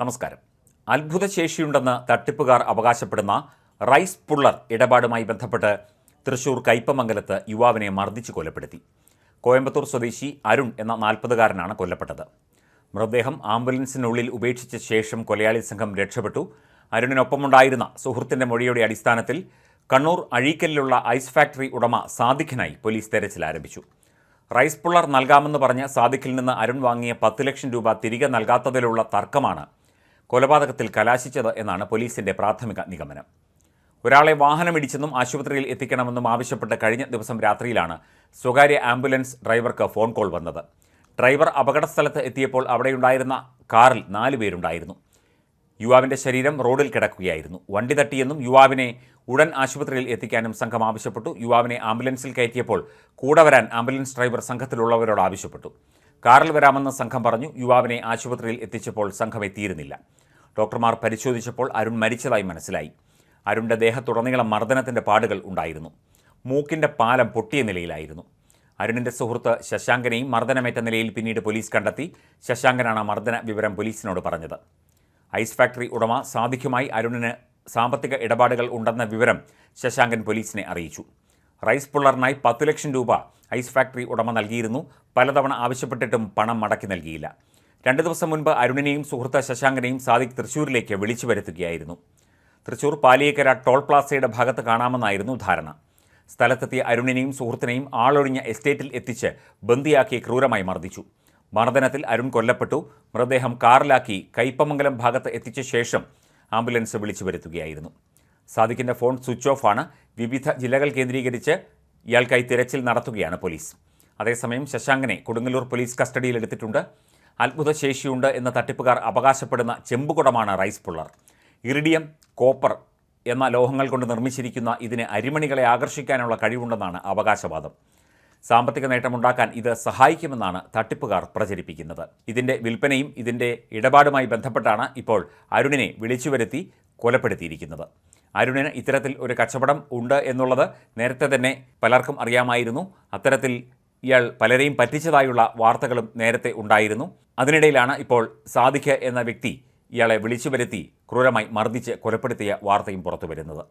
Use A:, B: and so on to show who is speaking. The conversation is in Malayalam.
A: നമസ്കാരം. അത്ഭുത ശേഷിയുണ്ടെന്ന് തട്ടിപ്പുകാർ അവകാശപ്പെടുന്ന റൈസ് പുള്ളർ ഇടപാടുമായി ബന്ധപ്പെട്ട് തൃശൂർ കയ്പമംഗലത്ത് യുവാവിനെ മർദ്ദിച്ച് കൊലപ്പെടുത്തി. കോയമ്പത്തൂർ സ്വദേശി അരുൺ എന്ന നാൽപ്പതുകാരനാണ് കൊല്ലപ്പെട്ടത്. മൃതദേഹം ആംബുലൻസിനുള്ളിൽ ഉപേക്ഷിച്ച ശേഷം കൊലയാളി സംഘം രക്ഷപ്പെട്ടു. അരുണിനൊപ്പമുണ്ടായിരുന്ന സുഹൃത്തിന്റെ മൊഴിയുടെ അടിസ്ഥാനത്തിൽ കണ്ണൂർ അഴീക്കലിലുള്ള ഐസ് ഫാക്ടറി ഉടമ സാദിഖിനായി പോലീസ് തെരച്ചിൽ ആരംഭിച്ചു. റൈസ് പുള്ളർ നൽകാമെന്ന് പറഞ്ഞ് സാദിഖിൽ നിന്ന് അരുൺ വാങ്ങിയ പത്ത് ലക്ഷം രൂപ തിരികെ നൽകാത്തതിലുള്ള തർക്കമാണ് കൊലപാതകത്തിൽ കലാശിച്ചത് എന്നാണ് പോലീസിന്റെ പ്രാഥമിക നിഗമനം. ഒരാളെ വാഹനമിടിച്ചെന്നും ആശുപത്രിയിൽ എത്തിക്കണമെന്നും ആവശ്യപ്പെട്ട് കഴിഞ്ഞ ദിവസം രാത്രിയിലാണ് സ്വകാര്യ ആംബുലൻസ് ഡ്രൈവർക്ക് ഫോൺ കോൾ വന്നത്. ഡ്രൈവർ അപകടസ്ഥലത്ത് എത്തിയപ്പോൾ അവിടെയുണ്ടായിരുന്ന കാറിൽ നാല് പേരുണ്ടായിരുന്നു. യുവാവിന്റെ ശരീരം റോഡിൽ കിടക്കുകയായിരുന്നു. വണ്ടി തട്ടിയെന്നും യുവാവിനെ ഉടൻ ആശുപത്രിയിൽ എത്തിക്കാനും സംഘം ആവശ്യപ്പെട്ടു. യുവാവിനെ ആംബുലൻസിൽ കയറ്റിയപ്പോൾ കൂടെ വരാൻ ആംബുലൻസ് ഡ്രൈവർ സംഘത്തിലുള്ളവരോട് ആവശ്യപ്പെട്ടു. കാറിൽ വരാമെന്ന് സംഘം പറഞ്ഞു. യുവാവിനെ ആശുപത്രിയിൽ എത്തിച്ചപ്പോൾ സംഘം എത്തിയിരുന്നില്ല. ഡോക്ടർമാർ പരിശോധിച്ചപ്പോൾ അരുൺ മരിച്ചതായി മനസ്സിലായി. അരുണിന്റെ ദേഹത്തുടനീളം മർദ്ദനത്തിന്റെ പാടുകൾ ഉണ്ടായിരുന്നു. മൂക്കിന്റെ പാലം പൊട്ടിയ നിലയിലായിരുന്നു. അരുണിന്റെ സുഹൃത്ത് ശശാങ്കനെയും മർദ്ദനമേറ്റ നിലയിൽ പിന്നീട് പോലീസ് കണ്ടെത്തി. ശശാങ്കനാണ് മർദ്ദന വിവരം പോലീസിനോട് പറഞ്ഞത്. ഐസ് ഫാക്ടറി ഉടമ സാധിക്കുമായി അരുണിന് സാമ്പത്തിക ഇടപാടുകൾ ഉണ്ടെന്ന വിവരം ശശാങ്കൻ പോലീസിനെ അറിയിച്ചു. റൈസ് പുള്ളറിനായി പത്ത് ലക്ഷം രൂപ ഐസ് ഫാക്ടറി ഉടമ നൽകിയിരുന്നു. പലതവണ ആവശ്യപ്പെട്ടിട്ടും പണം മടക്കി നൽകിയില്ല. രണ്ടു ദിവസം മുൻപ് അരുണിനെയും സുഹൃത്ത് ശശാങ്കനെയും സാദിഖ് തൃശൂരിലേക്ക് വിളിച്ചു വരുത്തുകയായിരുന്നു. തൃശൂർ പാലിയേക്കര ടോൾ പ്ലാസയുടെ ഭാഗത്ത് കാണാമെന്നായിരുന്നു ധാരണ. സ്ഥലത്തെത്തിയ അരുണിനെയും സുഹൃത്തിനെയും ആളൊഴിഞ്ഞ എസ്റ്റേറ്റിൽ എത്തിച്ച് ബന്ദിയാക്കി ക്രൂരമായി മർദ്ദിച്ചു. മർദ്ദനത്തിൽ അരുൺ കൊല്ലപ്പെട്ടു. മൃതദേഹം കാറിലാക്കി കയ്പമംഗലം ഭാഗത്ത് എത്തിച്ച ശേഷം ആംബുലൻസ് വിളിച്ചു വരുത്തുകയായിരുന്നു. സാദിഖിന്റെ ഫോൺ സ്വിച്ച് ഓഫ് ആണ്. വിവിധ ജില്ലകൾ കേന്ദ്രീകരിച്ച് ഇയാൾക്കായി തിരച്ചിൽ നടത്തുകയാണ് പോലീസ്. അതേസമയം ശശാങ്കനെ കൊടുങ്ങല്ലൂർ പോലീസ് കസ്റ്റഡിയിലെടുത്തിട്ടുണ്ട് അത്ഭുത ശേഷിയുണ്ട് എന്ന തട്ടിപ്പുകാർ അവകാശപ്പെടുന്ന ചെമ്പുകുടമാണ് റൈസ് പുള്ളർ. ഇറിഡിയം കോപ്പർ എന്ന ലോഹങ്ങൾ കൊണ്ട് നിർമ്മിച്ചിരിക്കുന്ന ഇതിന് അരിമണികളെ ആകർഷിക്കാനുള്ള കഴിവുണ്ടെന്നാണ് അവകാശവാദം. സാമ്പത്തിക നേട്ടമുണ്ടാക്കാൻ ഇത് സഹായിക്കുമെന്നാണ് തട്ടിപ്പുകാർ പ്രചരിപ്പിക്കുന്നത്. ഇതിന്റെ വിൽപ്പനയും ഇതിന്റെ ഇടപാടുമായി ബന്ധപ്പെട്ടാണ് ഇപ്പോൾ അരുണിനെ വിളിച്ചുവരുത്തി കൊലപ്പെടുത്തിയിരിക്കുന്നത്. അരുണിന് ഇത്തരത്തിൽ ഒരു കച്ചവടം ഉണ്ട് എന്നുള്ളത് നേരത്തെ തന്നെ പലർക്കും അറിയാമായിരുന്നു. അത്തരത്തിൽ ഇയാൾ പലരെയും പറ്റിച്ചതായുള്ള വാർത്തകളും നേരത്തെ ഉണ്ടായിരുന്നു. അതിനിടയിലാണ് ഇപ്പോൾ സാദിഖ് എന്ന വ്യക്തി ഇയാളെ വിളിച്ചു വരുത്തി ക്രൂരമായി മർദ്ദിച്ച് കൊലപ്പെടുത്തിയ വാർത്തയും പുറത്തു വരുന്നത്.